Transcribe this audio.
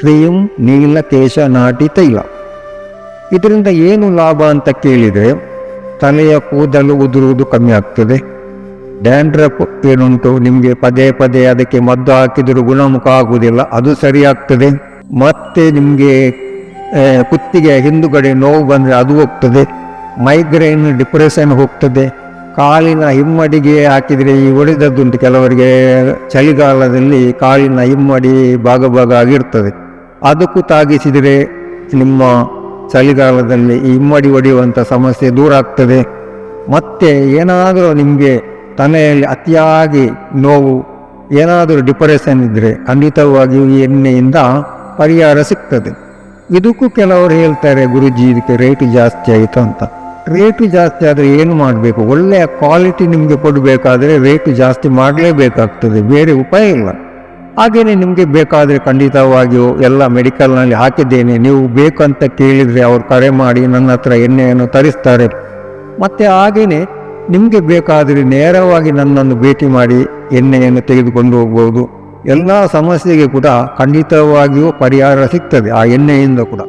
ಶ್ರೀಂ ನೀಲಕೇಶ ನಾಟಿ ತೈಲ. ಇದರಿಂದ ಏನು ಲಾಭ ಅಂತ ಕೇಳಿದರೆ ತಲೆಯ ಕೂದಲು ಉದುರುವುದು ಕಮ್ಮಿ ಆಗ್ತದೆ. ಡ್ಯಾಂಡ್ರಫ್ ಏನುಂಟು ನಿಮಗೆ ಪದೇ ಪದೇ ಅದಕ್ಕೆ ಮದ್ದು ಹಾಕಿದರೂ ಗುಣಮುಖ ಆಗುವುದಿಲ್ಲ, ಅದು ಸರಿಯಾಗ್ತದೆ. ಮತ್ತೆ ನಿಮಗೆ ಕುತ್ತಿಗೆ ಹಿಂದುಗಡೆ ನೋವು ಬಂದರೆ ಅದು ಹೋಗ್ತದೆ. ಮೈಗ್ರೇನ್ ಡಿಪ್ರೆಷನ್ ಹೋಗ್ತದೆ. ಕಾಲಿನ ಹಿಮ್ಮಡಿಗೆ ಹಾಕಿದರೆ ಈ ಒಡೆದದ್ದುಂಟು ಕೆಲವರಿಗೆ ಚಳಿಗಾಲದಲ್ಲಿ ಕಾಲಿನ ಹಿಮ್ಮಡಿ ಭಾಗ ಭಾಗ ಆಗಿರ್ತದೆ. ಅದಕ್ಕೂ ತಾಗಿಸಿದರೆ ನಿಮ್ಮ ಚಳಿಗಾಲದಲ್ಲಿ ಈ ಹಿಮ್ಮಡಿ ಒಡೆಯುವಂಥ ಸಮಸ್ಯೆ ದೂರ ಆಗ್ತದೆ. ಮತ್ತೆ ಏನಾದರೂ ನಿಮಗೆ ತಲೆಯಲ್ಲಿ ಅತಿಯಾಗಿ ನೋವು, ಏನಾದರೂ ಡಿಪ್ರೆಷನ್ ಇದ್ದರೆ ಖಂಡಿತವಾಗಿಯೂ ಈ ಎಣ್ಣೆಯಿಂದ ಪರಿಹಾರ ಸಿಗ್ತದೆ. ಇದಕ್ಕೂ ಕೆಲವರು ಹೇಳ್ತಾರೆ, ಗುರುಜಿ, ಇದಕ್ಕೆ ರೇಟ್ ಜಾಸ್ತಿ ಆಯಿತು ಅಂತ. ರೇಟು ಜಾಸ್ತಿ ಆದರೆ ಏನು ಮಾಡಬೇಕು? ಒಳ್ಳೆಯ ಕ್ವಾಲಿಟಿ ನಿಮಗೆ ಕೊಡಬೇಕಾದ್ರೆ ರೇಟು ಜಾಸ್ತಿ ಮಾಡಲೇಬೇಕಾಗ್ತದೆ, ಬೇರೆ ಉಪಾಯ ಇಲ್ಲ. ಹಾಗೆಯೇ ನಿಮಗೆ ಬೇಕಾದರೆ ಖಂಡಿತವಾಗಿಯೂ ಎಲ್ಲ ಮೆಡಿಕಲ್ನಲ್ಲಿ ಹಾಕಿದ್ದೇನೆ, ನೀವು ಬೇಕಂತ ಕೇಳಿದರೆ ಅವರು ಕರೆ ಮಾಡಿ ನನ್ನ ಹತ್ರ ಎಣ್ಣೆಯನ್ನು ತರಿಸ್ತಾರೆ. ಮತ್ತು ಹಾಗೆಯೇ ನಿಮಗೆ ಬೇಕಾದರೆ ನೇರವಾಗಿ ನನ್ನನ್ನು ಭೇಟಿ ಮಾಡಿ ಎಣ್ಣೆಯನ್ನು ತೆಗೆದುಕೊಂಡು ಹೋಗ್ಬೋದು. ಎಲ್ಲ ಸಮಸ್ಯೆಗೆ ಕೂಡ ಖಂಡಿತವಾಗಿಯೂ ಪರಿಹಾರ ಸಿಗ್ತದೆ, ಆ ಎಣ್ಣೆಯಿಂದ ಕೂಡ.